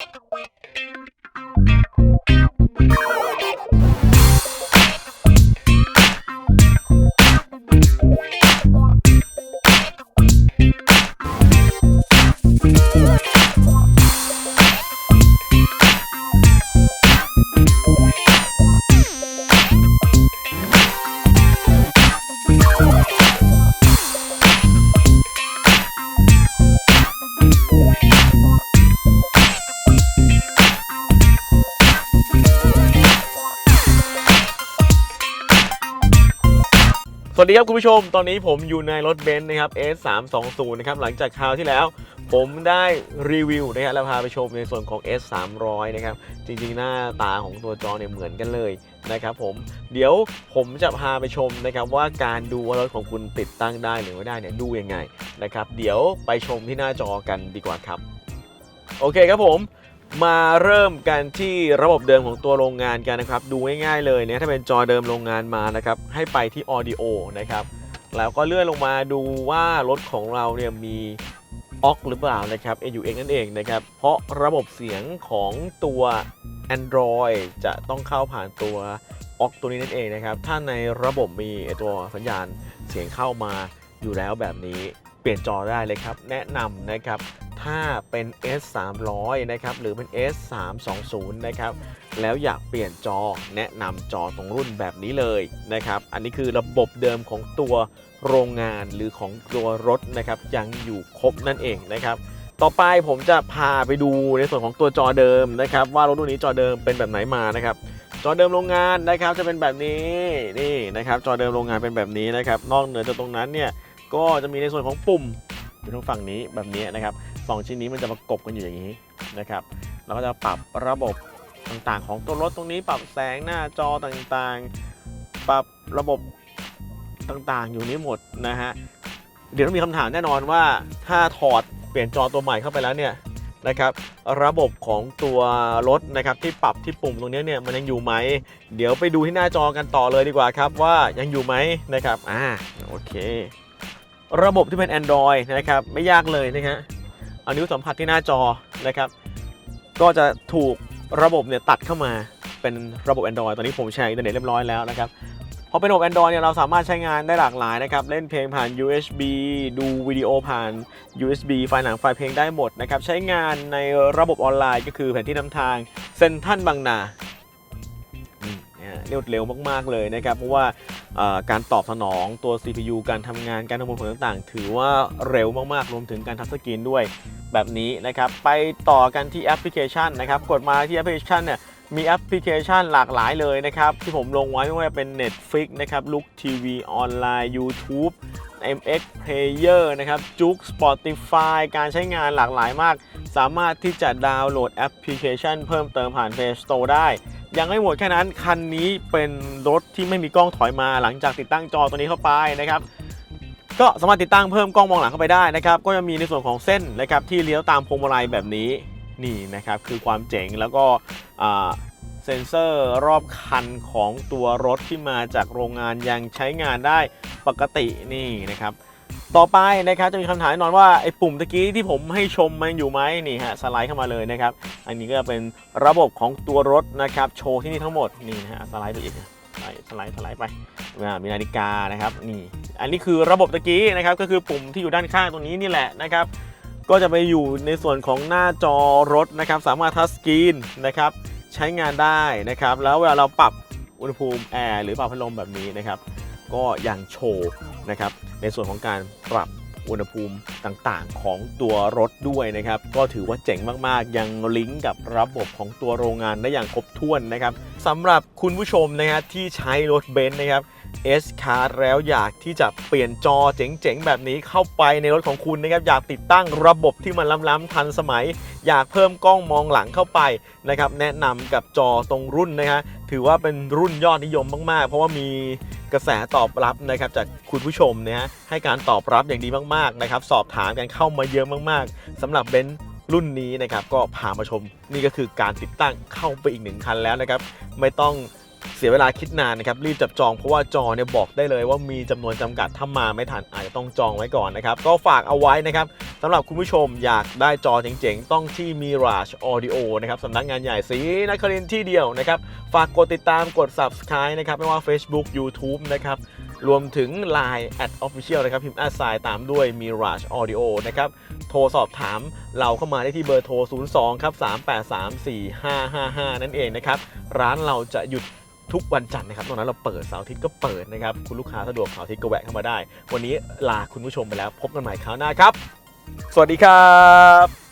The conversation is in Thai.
the wind. สวัสดีครับคุณผู้ชม ตอนนี้ผมอยู่ในรถเบนซ์นะครับ S320 นะครับ หลังจากคราวที่แล้ว ผมได้รีวิวนะครับแล้วพาไปชมในส่วนของ S300 นะครับ จริงๆ หน้าตาของตัวจอเนี่ยเหมือนกันเลยนะครับผม เดี๋ยวผมจะพาไปชมนะครับว่าการดูว่ารถของคุณติดตั้งได้หรือไม่ได้เนี่ยดูยังไงนะครับ เดี๋ยวไปชมที่หน้าจอกันดีกว่าครับ โอเคครับผม มาเริ่มกันที่ระบบเดิมของตัวโรงงานกันนะครับ ดูง่ายๆเลยเนี่ยถ้าเป็นจอเดิมโรงงานมานะครับ ให้ไปที่ Audio นะครับ แล้วก็เลื่อนลงมาดูว่ารถของเราเนี่ยมีออกหรือเปล่านะครับ AUX นั่นเองนะครับ เพราะระบบเสียงของตัว Android จะต้องเข้าผ่านตัวออกตัวนี้นั่นเองนะครับ ถ้าในระบบมีตัวสัญญาณเสียงเข้ามาอยู่แล้วแบบนี้ เปลี่ยนจอได้เลยครับ แนะนำนะครับถ้าเป็น S 3 0 0นะครับหรือเป็น S 3 2 0นะครับแล้วอยากเปลี่ยนจอแนะนำจอตรงรุ่นแบบนี้เลยนะครับอันนี้คือระบบเดิมของตัวโรงงานหรือของตัวรถนะครับยังอยู่ครบนั่นเองนะครับต่อไปผมจะพาไปดูในส่วนของตัวจอเดิมนะครับ ว่ารถรุ่นนี้จอเดิมเป็นแบบไหนมานะครับจอเดิมโรงงานนะครับจะเป็นแบบนี้นี่นะครับจอเดิมโรงงานเป็นแบบนี้นะครับ นอกเหนือจากตรงนั้นเนี่ย ก็จะมีในส่วนของปุ่มอยู่ทางฝั่งนี้แบบนี้นะครับสองชิ้นนี้มันจะประกบกันอยู่อย่างนี้นะครับแล้วก็จะปรับระบบต่างๆ ของตัวรถตรงนี้ปรับแสงหน้าจอต่างๆ ปรับระบบต่างๆ อยู่นี้หมดนะฮะเดี๋ยวต้องมีคำถามแน่นอนว่าถ้าถอดเปลี่ยนจอตัวใหม่เข้าไปแล้วเนี่ยนะครับระบบของตัวรถนะครับที่ปรับที่ปุ่มตรงนี้เนี่ยมันยังอยู่ไหม เดี๋ยวไปดูที่หน้าจอกันต่อเลยดีกว่าครับว่ายังอยู่ไหมนะครับอ่าโอเค ระบบที่เป็น Android นะครับไม่ยากเลยนะฮะเอานิ้วสัมผัสที่หน้าจอนะครับ ก็จะถูกระบบเนี่ยตัดเข้ามาเป็นระบบ Android ตอนนี้ผมแชร์อินเทอร์เน็ตเรียบร้อยแล้วนะครับพอเป็นระบบ Android เนี่ยเราสามารถใช้งานได้หลากหลายนะครับ เล่นเพลงผ่าน USB ดูวิดีโอผ่าน USB ไฟล์หนังไฟล์เพลงได้หมดนะครับ ใช้งานในระบบออนไลน์ก็คือแผนที่นำทางเซนทันบางนาเนี่ยรวดเร็วมาก ๆ เลยนะครับ เพราะว่า การตอบสนองตัว CPU การทำงานการทำผลต่างๆ ถือว่าเร็วมากๆ รวมถึงการทัชสกรีนด้วยแบบนี้นะครับ ไปต่อกันที่แอปพลิเคชันนะครับ กดมาที่แอปพลิเคชันเนี่ยมีแอปพลิเคชันหลากหลายเลยนะครับ ที่ผมลงไว้ไม่ว่าจะเป็น Netflix นะครับ Look TV ออนไลน์ YouTube MX Player นะครับจุก Spotify การใช้งานหลากหลายมาก สามารถที่จะดาวน์โหลดแอปพลิเคชันเพิ่มเติมผ่าน Play Store ได้ ยังไม่หมดแค่นั้นคันนี้เป็นรถที่ไม่มีกล้องถอยมาหลังจากติดตั้งจอตัวนี้เข้าไปนะครับก็สามารถติดตั้งเพิ่มกล้องมองหลังเข้าไปได้นะครับ ก็จะมีในส่วนของเส้นนะครับที่เลี้ยวตามพวงมาลัยแบบนี้นี่นะครับคือความเจ๋งแล้วก็เซ็นเซอร์รอบคันของตัวรถที่มาจากโรงงานยังใช้งานได้ปกตินี่นะครับ ต่อไปนะครับจะมีคำถามแน่นอนว่าไอ้ปุ่มตะกี้ที่ผมให้ชมมันอยู่ไหมนี่ฮะสไลด์เข้ามาเลยนะครับ อันนี้ก็เป็นระบบของตัวรถนะครับโชว์ที่นี่ทั้งหมดนี่นะฮะสไลด์ไปอีกสไลด์สไลด์ไปมีนาฬิกานะครับนี่อันนี้คือระบบตะกี้นะครับก็คือปุ่มที่อยู่ด้านข้างตรงนี้นี่แหละนะครับ ก็จะไปอยู่ในส่วนของหน้าจอรถนะครับ สามารถทัชสกรีนนะครับใช้งานได้นะครับ แล้วเวลาเราปรับอุณหภูมิแอร์หรือปรับพัดลมแบบนี้นะครับ ก็ยังโชว์ นะครับในส่วนของการปรับอุณหภูมิต่างๆ ของตัวรถด้วยนะครับ ก็ถือว่าเจ๋งมากๆ ยังลิงก์กับระบบของตัวโรงงานได้อย่างครบถ้วนนะครับสำหรับคุณผู้ชมนะฮะที่ใช้รถเบนซ์นะครับ S Card แล้วอยากที่จะเปลี่ยนจอเจ๋งๆ แบบนี้เข้าไปในรถของคุณนะครับ อยากติดตั้งระบบที่มันล้ำๆทันสมัย อยากเพิ่มกล้องมองหลังเข้าไปนะครับแนะนำกับจอตรงรุ่นนะฮะถือว่าเป็นรุ่นยอดนิยมมากๆ เพราะว่ามีกระแสตอบรับนะครับจากคุณผู้ชมนะฮะให้การตอบรับอย่างดีมากๆนะครับสอบถามกันเข้ามาเยอะมากๆสำหรับเบนซ์รุ่นนี้นะครับก็พามาชมนี่ก็คือการติดตั้งเข้าไปอีกหนึ่งคันแล้วนะครับ ไม่ต้อง เสียเวลาคิดนานนะครับรีบจับจองเพราะว่าจอเนี่ยบอกได้เลยว่ามีจำนวนจำกัดถ้ามาไม่ทันอาจจะต้องจองไว้ก่อนนะครับ ก็ฝากเอาไว้นะครับสำหรับคุณผู้ชมอยากได้จอเจ๋งๆ ต้องที่ Mirage Audio นะครับสำนักงานใหญ่สีนครินที่เดียวนะครับ ฝากกดติดตามกด Subscribe นะครับ ไม่ว่า Facebook YouTube นะครับ รวมถึง Line at Official นะครับ พิมพ์แอดไซน์ตามด้วย Mirage Audio นะครับ โทรสอบถามเราเข้ามาได้ที่เบอร์โทร 02 ครับ 383 4555 นั่นเองนะครับ ร้านเราจะหยุด ทุกวันจันทร์นะครับตอนนั้นเราเปิดเสาร์อาทิตย์ก็เปิดนะครับ คุณลูกค้าสะดวกเสาร์อาทิตย์ก็แวะเข้ามาได้ วันนี้ลาคุณผู้ชมไปแล้ว พบกันใหม่คราวหน้าครับ สวัสดีครับ